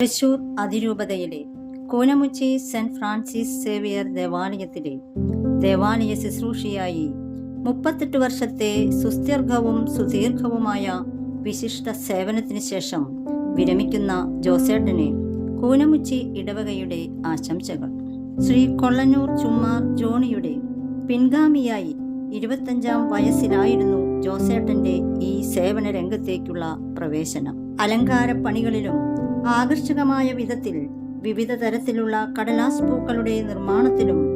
തൃശൂർ അതിരൂപതയിലെ Koonamuchi saint Francis Xavier ദേവാലയത്തിലെ ദേവാലയ ശുശ്രൂഷയായി മുപ്പത്തെട്ട് വർഷത്തെ സുസ്ഥീർഘവും സുദീർഘവുമായ വിശിഷ്ട സേവനത്തിന് ശേഷം വിരമിക്കുന്ന ജോസേട്ടന് കൂനമുച്ചി ഇടവകയുടെ ആശംസകൾ. ശ്രീ കൊള്ളന്നൂർ ചുമ്മാർ ജോണിയുടെ പിൻഗാമിയായി ഇരുപത്തഞ്ചാം വയസ്സിലായിരുന്നു ജോസേട്ടന്റെ ഈ സേവന രംഗത്തേക്കുള്ള പ്രവേശനം. അലങ്കാര പണികളിലും ആകർഷകമായ വിധത്തിൽ വിവിധ തരത്തിലുള്ള കടലാസ് പൂക്കളുടെ നിർമ്മാണത്തിലും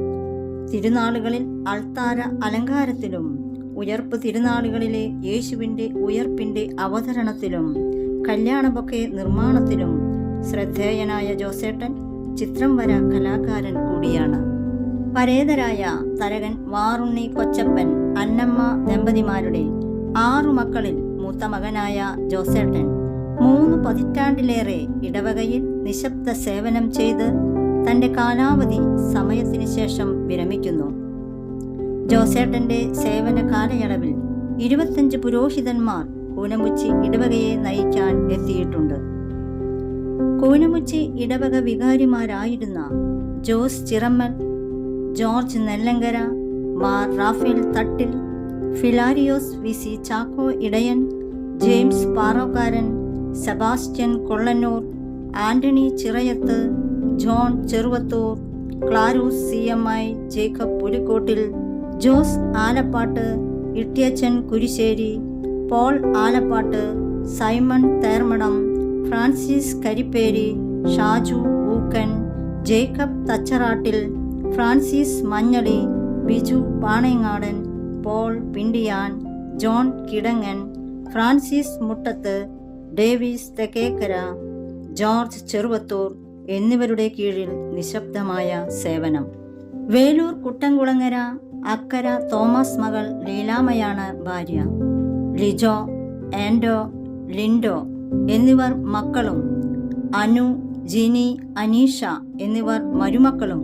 തിരുനാളുകളിൽ അൾത്താര അലങ്കാരത്തിലും ഉയർപ്പ് തിരുനാളുകളിലെ യേശുവിന്റെ ഉയർപ്പിന്റെ അവതരണത്തിലും കല്യാണബൊക്കെ നിർമ്മാണത്തിലും ശ്രദ്ധേയനായ ജോസേട്ടൻ ചിത്രം വര കലാകാരൻ കൂടിയാണ്. പരേതരായ തരകൻ വാറുണ്ണി കൊച്ചപ്പൻ അന്നമ്മ ദമ്പതിമാരുടെ ആറു മക്കളിൽ മൂത്ത മകനായ ജോസേട്ടൻ മൂന്ന് പതിറ്റാണ്ടിലേറെ ഇടവകയിൽ നിശബ്ദ സേവനം ചെയ്ത് തന്റെ കാലാവധി സമയത്തിന് ശേഷം വിരമിക്കുന്നു. ജോസേട്ടന്റെ സേവന കാലയളവിൽ ഇരുപത്തഞ്ച് പുരോഹിതന്മാർ കൂനമുച്ചി ഇടവകയെ നയിക്കാൻ എത്തിയിട്ടുണ്ട്. കൂനമുച്ചി ഇടവക വികാരിമാരായിരുന്ന Jose Chirammel George Nellankara Mar Raphael Thattil Filarios V C Chacko Edayan James Parokkaran Sebastian Kollannur Antony Chirayath John Cheruvathur Clarus C M I Jacob Pulikottil Jose Alappat Ittiyachan Kurisseri Paul Alappat Simon Thermadom Francis Karipperi Shaju Ookken Jacob Thacharattil Francis Manjali Biju Panayangadan Paul Pindiyan John Kidangan Francis Muttath Davis Thekkekara George Cheruvathur എന്നിവരുടെ കീഴിൽ നിശബ്ദമായ സേവനം. വേലൂർ കുട്ടംകുളങ്ങര അക്കര Thomas മകൾ ലീലാമയാണ് ഭാര്യ. ലിജോ ആൻഡോ Lindo എന്നിവർ മക്കളും. അനു ജിനി അനീഷ എന്നിവർ മരുമക്കളും.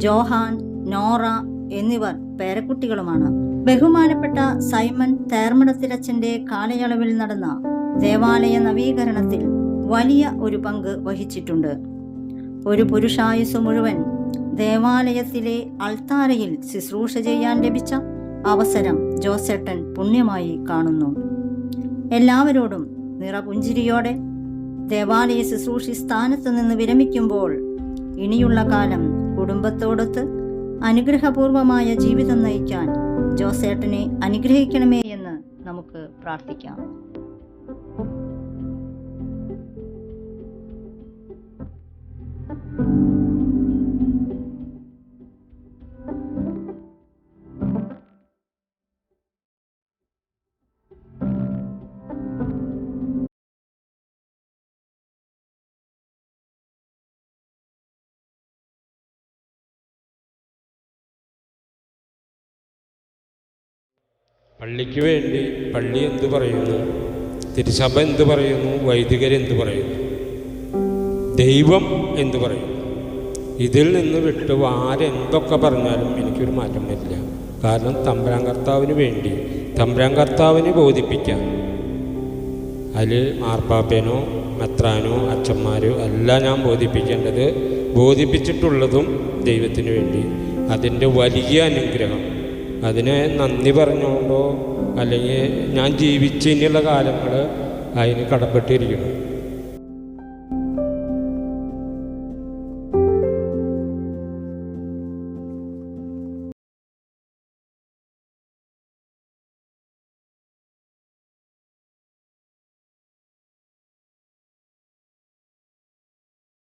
Johan Nora എന്നിവർ പേരക്കുട്ടികളുമാണ്. ബഹുമാനപ്പെട്ട സൈമൺ തേർമടത്തിലച്ചന്റെ കാലയളവിൽ നടന്ന ദേവാലയ നവീകരണത്തിൽ വലിയ ഒരു പങ്ക് വഹിച്ചിട്ടുണ്ട്. ഒരു പുരുഷായുസ് മുഴുവൻ ദേവാലയത്തിലെ അൾത്താരയിൽ ശുശ്രൂഷ ചെയ്യാൻ ലഭിച്ച അവസരം ജോസേട്ടൻ പുണ്യമായി കാണുന്നു. എല്ലാവരോടും നിറപുഞ്ചിരിയോടെ ദേവാലയ ശുശ്രൂഷി സ്ഥാനത്ത് നിന്ന് വിരമിക്കുമ്പോൾ ഇനിയുള്ള കാലം കുടുംബത്തോടൊത്ത് അനുഗ്രഹപൂർവമായ ജീവിതം നയിക്കാൻ ജോസേട്ടനെ അനുഗ്രഹിക്കണമേ എന്ന് നമുക്ക് പ്രാർത്ഥിക്കാം. പള്ളിക്ക് വേണ്ടി പള്ളി എന്തു പറയുന്നു? തിരുസഭ എന്ത് പറയുന്നു? വൈദികരെന്ത് പറയുന്നു? ദൈവം എന്ത് പറയുന്നു? ഇതിൽ നിന്ന് വിട്ട് ആരെന്തൊക്കെ പറഞ്ഞാലും എനിക്കൊരു മാറ്റം വരില്ല. കാരണം തമ്പുരാൻ കർത്താവിന് വേണ്ടി തമ്പുരാൻ കർത്താവിന് ബോധിപ്പിക്കാൻ അതിൽ മാർപ്പാപ്പേനോ മെത്രാനോ അച്ഛന്മാരോ എല്ലാം ഞാൻ ബോധിപ്പിക്കേണ്ടത് ബോധിപ്പിച്ചിട്ടുള്ളതും ദൈവത്തിന് വേണ്ടി. അതിന്റെ വലിയ അനുഗ്രഹം. അതിനെ നന്ദി പറഞ്ഞുകൊണ്ടോ അല്ലെങ്കിൽ ഞാൻ ജീവിച്ചിനുള്ള കാലങ്ങൾ അതിന് കടപ്പെട്ടിരിക്കുന്നു.